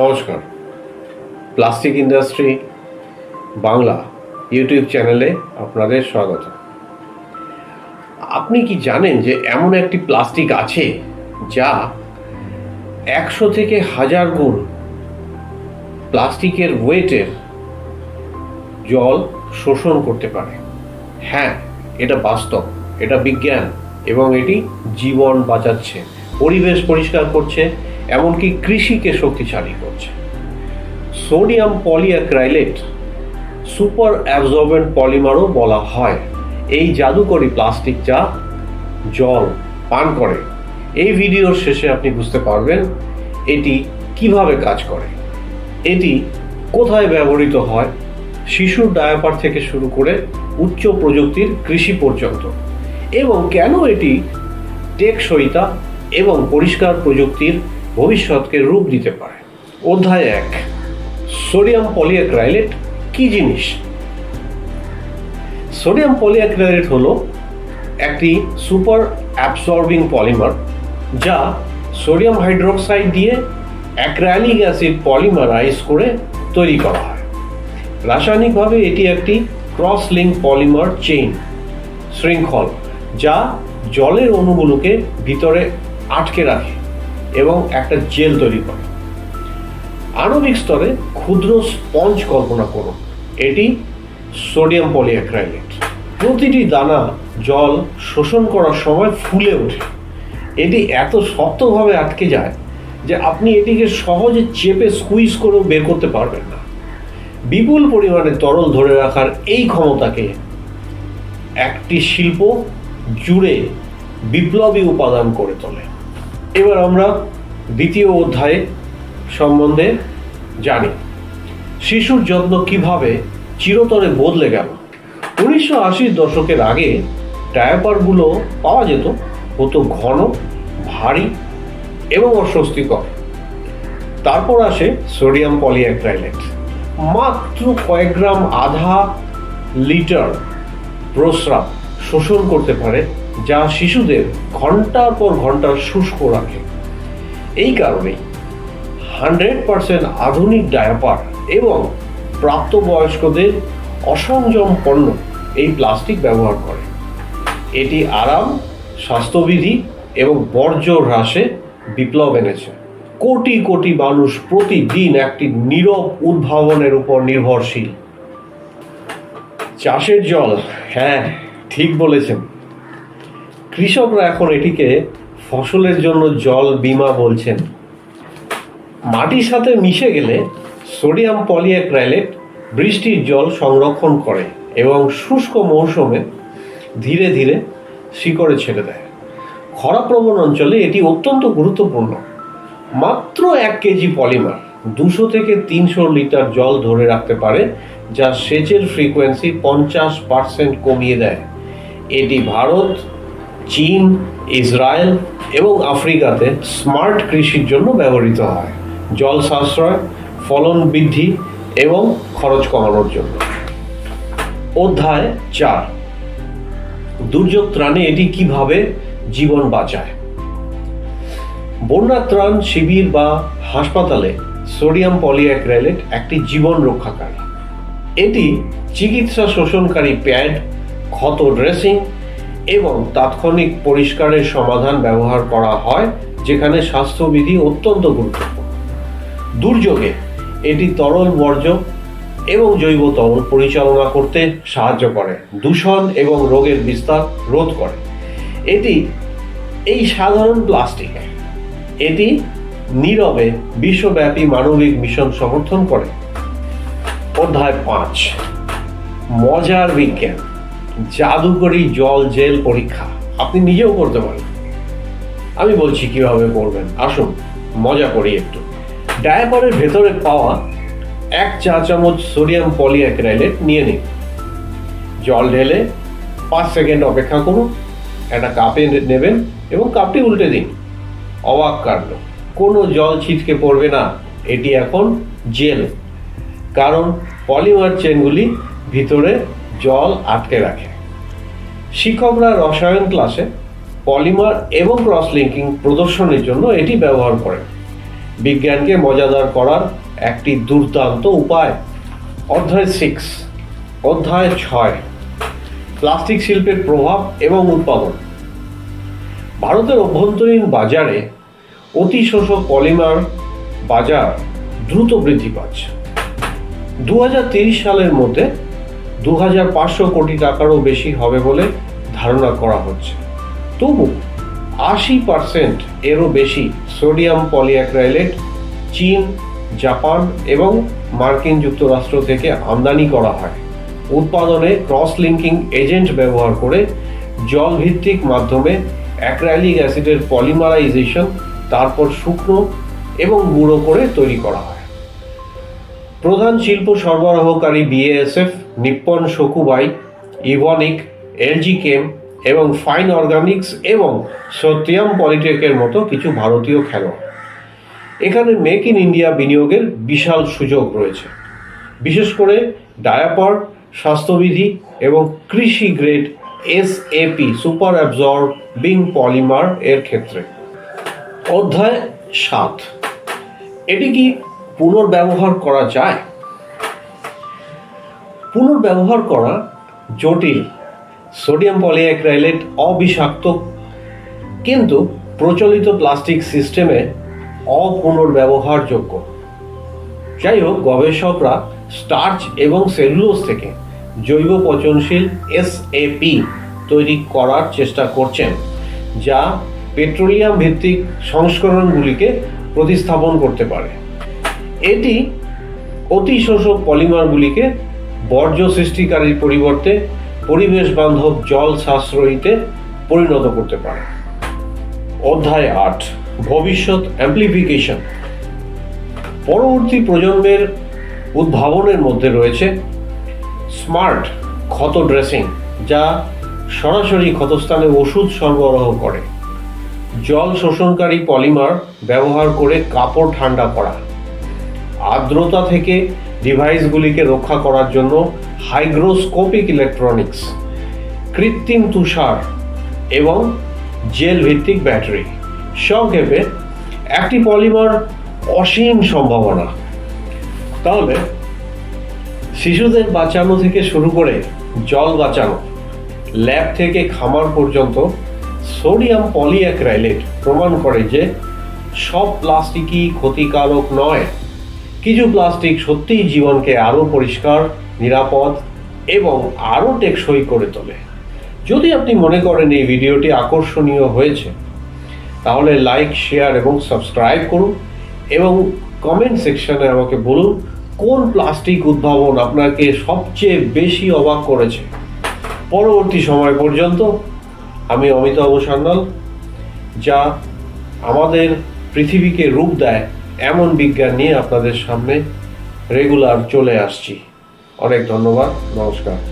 নমস্কার। Plastic industry Bangla YouTube চ্যানেলে আপনাদের স্বাগত। আপনি কি জানেন যে এমন একটি প্লাস্টিক আছে যা একশো থেকে হাজার গুণ প্লাস্টিকের ওয়েটের জল শোষণ করতে পারে? হ্যাঁ এটা বাস্তব, এটা বিজ্ঞান এবং এটি জীবন বাঁচাচ্ছে, পরিবেশ পরিষ্কার করছে এমনকি কৃষিকে শক্তিশালী করছে। সোডিয়াম পলিঅ্যাক্রাইলেট সুপার অ্যাবজর্বেন্ট পলিমারও বলা হয়। এই জাদুকরি প্লাস্টিক যা জল পান করে। এই ভিডিওর শেষে আপনি বুঝতে পারবেন এটি কীভাবে কাজ করে। এটি কোথায় ব্যবহৃত হয়? শিশুর ডায়াপার থেকে শুরু করে উচ্চ প্রযুক্তির কৃষি পর্যন্ত। এবং কেন এটি টেকসইতা এবং পরিষ্কার প্রযুক্তির ভবিষ্যৎকে রূপ দিতে পারে। অধ্যায় এক, সোডিয়াম পলিঅ্যাক্রাইলেট কি জিনিস? সোডিয়াম পলিঅ্যাক্রাইলেট হলো একটি সুপার অ্যাবসর্বিং পলিমার যা সোডিয়াম হাইড্রোক্সাইড দিয়ে অ্যাক্রাইলিক অ্যাসিড পলিমারাইজ করে তৈরি করা হয়। রাসায়নিকভাবে এটি একটি ক্রস লিঙ্ক পলিমার চেইন শৃঙ্খল যা জলের অণুগুলোকে ভিতরে আটকে রাখে। এবং একটা জেল তৈরি করে। আণবিক স্তরে ক্ষুদ্র স্পঞ্জ কল্পনা করুন। এটি সোডিয়াম পলিঅ্যাক্রাইলেট। প্রতিটি দানা জল শোষণ করার সময় ফুলে ওঠে। এটি এত শক্তভাবে আটকে যায় যে আপনি এটিকে সহজে চেপে স্কুইজ করেও বের করতে পারবেন না। বিপুল পরিমাণে তরল ধরে রাখার এই ক্ষমতাকে একটি শিল্প জুড়ে বিপ্লবী উপাদান করে তোলে। এবার আমরা দ্বিতীয় অধ্যায় সম্বন্ধে জানি। শিশুর যত্ন কীভাবে চিরতরে বদলে গেল? উনিশশো আশির দশকের আগে ডায়াপারগুলো পাওয়া যেত, হতো ঘন, ভারী এবং অস্বস্তিকর। তারপর আসে সোডিয়াম পলিঅ্যাক্রাইলেট। মাত্র কয়েক গ্রাম আধা লিটার প্রস্রাব শোষণ করতে পারে যা শিশুদের ঘণ্টার পর ঘণ্টা শুষ্ক রাখে। এই কারণেই হান্ড্রেড পার্সেন্ট আধুনিক ডায়াপার এবং প্রাপ্তবয়স্কদের অসংযম পণ্য এই প্লাস্টিক ব্যবহার করে। এটি আরাম, স্বাস্থ্যবিধি এবং বর্জ্য হ্রাসে বিপ্লব এনেছে। কোটি কোটি মানুষ প্রতিদিন একটি নীরব উদ্ভাবনের উপর নির্ভরশীল। চাষের জল হ্যাঁ ঠিক বলেছেন। কৃষকরা এখন এটিকে ফসলের জন্য জল বীমা বলছেন। মাটির সাথে মিশে গেলে সোডিয়াম পলিঅ্যাক্রাইলেট বৃষ্টির জল সংরক্ষণ করে এবং শুষ্ক মৌসুমে ধীরে ধীরে শিকড়ে ছেড়ে দেয়। খরাপ্রবণ অঞ্চলে এটি অত্যন্ত গুরুত্বপূর্ণ। মাত্র এক কেজি পলিমার দুশো থেকে তিনশো লিটার জল ধরে রাখতে পারে, যা সেচের ফ্রিকোয়েন্সি পঞ্চাশ পার্সেন্ট কমিয়ে দেয়। এটি ভারত চীন, ইসরায়েল এবং আফ্রিকাতে স্মার্ট কৃষির জন্য ব্যবহৃত হয়। জল সাশ্রয়, ফলন বৃদ্ধি এবং খরচ কমানোর জন্য। অধ্যায় চার। দুর্যোগ ত্রাণে এটি কীভাবে জীবন বাঁচায়? বন্যা ত্রাণ শিবির বা হাসপাতালে সোডিয়াম পলিঅ্যাক্রাইলেট একটি জীবন রক্ষাকারী। এটি চিকিৎসা শোষণকারী প্যাড, ক্ষত ড্রেসিং এবং তাৎক্ষণিক পরিষ্কারের সমাধান ব্যবহার করা হয়, যেখানে স্বাস্থ্যবিধি অত্যন্ত গুরুত্বপূর্ণ। দুর্যোগে এটি তরল বর্জ্য এবং জৈব তরল পরিচালনা করতে সাহায্য করে, দূষণ এবং রোগের বিস্তার রোধ করে। এটি এই সাধারণ প্লাস্টিক, এটি নীরবে বিশ্বব্যাপী মানবিক মিশন সমর্থন করে। অধ্যায় পাঁচ, মজার বিজ্ঞান। জাদুকরি জল জেল পরীক্ষা। আপনি নিজেও করতে পারেন। আমি বলছি কীভাবে করবেন? আসুন, মজা করি একটু। ডায়াপারের ভেতরে পাওয়া এক চা চামচ সোডিয়াম পলিঅ্যাক্রাইলেট নিয়ে নিন। জল ঢেলে পাঁচ সেকেন্ড অপেক্ষা করুন, একটা কাপে নেবেন এবং কাপটি উল্টে দিন। অবাক কাণ্ড। কোনো জল ছিটকে পড়বে না। এটি এখন জেল। কারণ পলিমার চেনগুলি ভিতরে জল আটকে রাখে। শিক্ষকরা রসায়ন ক্লাসে পলিমার এবং ক্রস লিঙ্কিং প্রদর্শনের জন্য এটি ব্যবহার করেন। বিজ্ঞানকে মজাদার করার একটি দুর্দান্ত উপায়। অধ্যায় সিক্স অধ্যায় ছয়, প্লাস্টিক শিল্পের প্রভাব এবং উৎপাদন। ভারতের অভ্যন্তরীণ বাজারে অতি শোষক পলিমার বাজার দ্রুত বৃদ্ধি পাচ্ছে। দু সালের মধ্যে দু হাজার পাঁচশো কোটি টাকারও বেশি হবে বলে ধারণা করা হচ্ছে। তবু আশি পার্সেন্ট এরও বেশি সোডিয়াম পলিঅ্যাক্রাইলেট চীন, জাপান এবং মার্কিন যুক্তরাষ্ট্র থেকে আমদানি করা হয়। উৎপাদনে ক্রস লিঙ্কিং এজেন্ট ব্যবহার করে জল ভিত্তিক মাধ্যমে অ্যাক্রাইলিক অ্যাসিডের পলিমারাইজেশন, তারপর শুকনো এবং গুঁড়ো করে তৈরি করা হয়। প্রধান শিল্প সরবরাহকারী BASF, Nippon Shokubai Evonik LG Chem এবং ফাইন অর্গানিক্স এবং সত্যিয়াম পলিটেকের মতো কিছু ভারতীয় খেলোয়াড়। এখানে মেক ইন ইন্ডিয়া বিনিয়োগের বিশাল সুযোগ রয়েছে। বিশেষ করে ডায়াপার, স্বাস্থ্যবিধি এবং কৃষি grade S SAP super absorbing polymer এর ক্ষেত্রে। অধ্যায় সাত, এটি কি পুনর্ব্যবহার করা যায়? পুনর্ব্যবহার করা জটিল। সোডিয়াম পলিঅ্যাক্রাইলেট অবিষাক্ত। কিন্তু প্রচলিত প্লাস্টিক সিস্টেমে অপুনর্ব্যবহারযোগ্য। যাই হোক, গবেষকরা স্টার্চ এবং সেলুলোজ থেকে জৈব পচনশীল এসএপি তৈরি করার চেষ্টা করছেন, যা পেট্রোলিয়াম ভিত্তিক সংস্করণগুলিকে প্রতিস্থাপন করতে পারে। এটি অতি শোষক পলিমারগুলিকে বর্জ্য সৃষ্টিকারীর পরিবর্তে পরিবেশ বান্ধব জল সাশ্রয়ীতে পরিণত করতে পারে। অধ্যায় আট, ভবিষ্যৎ অ্যাম্প্লিফিকেশন। পরবর্তী প্রজন্মের উদ্ভাবনের মধ্যে রয়েছে স্মার্ট ক্ষত ড্রেসিং, যা সরাসরি ক্ষতস্থানে ওষুধ সরবরাহ করে। জল শোষণকারী পলিমার ব্যবহার করে কাপড় ঠান্ডা করা। আর্দ্রতা থেকে ডিভাইসগুলিকে রক্ষা করার জন্য হাইগ্রোস্কোপিক ইলেকট্রনিক্স, কৃত্রিম তুষার এবং জেল ভিত্তিক ব্যাটারি সংক্ষেপে একটি পলিমার অসীম সম্ভাবনা। তাহলে শিশুদের বাঁচানো থেকে শুরু করে জল বাঁচানো, ল্যাব থেকে খামার পর্যন্ত সোডিয়াম পলিঅ্যাক্রাইলেট প্রমাণ করে যে সব প্লাস্টিকই ক্ষতিকারক নয়। কিছু প্লাস্টিক সত্যিই জীবনকে আরও পরিষ্কার, নিরাপদ এবং আরও টেকসই করে তোলে। যদি আপনি মনে করেন এই ভিডিওটি আকর্ষণীয় হয়েছে, তাহলে লাইক, শেয়ার এবং সাবস্ক্রাইব করুন এবং কমেন্ট সেকশনে আমাকে বলুন কোন প্লাস্টিক উদ্ভাবন আপনাকে সবচেয়ে বেশি অবাক করেছে। পরবর্তী সময় পর্যন্ত আমি অমিতাভ সান্যাল, যা আমাদের পৃথিবীকে রূপ দেয়। এমন বিজ্ঞান নিয়ে আপনাদের সামনে রেগুলার চলে আসছি। অনেক ধন্যবাদ নমস্কার।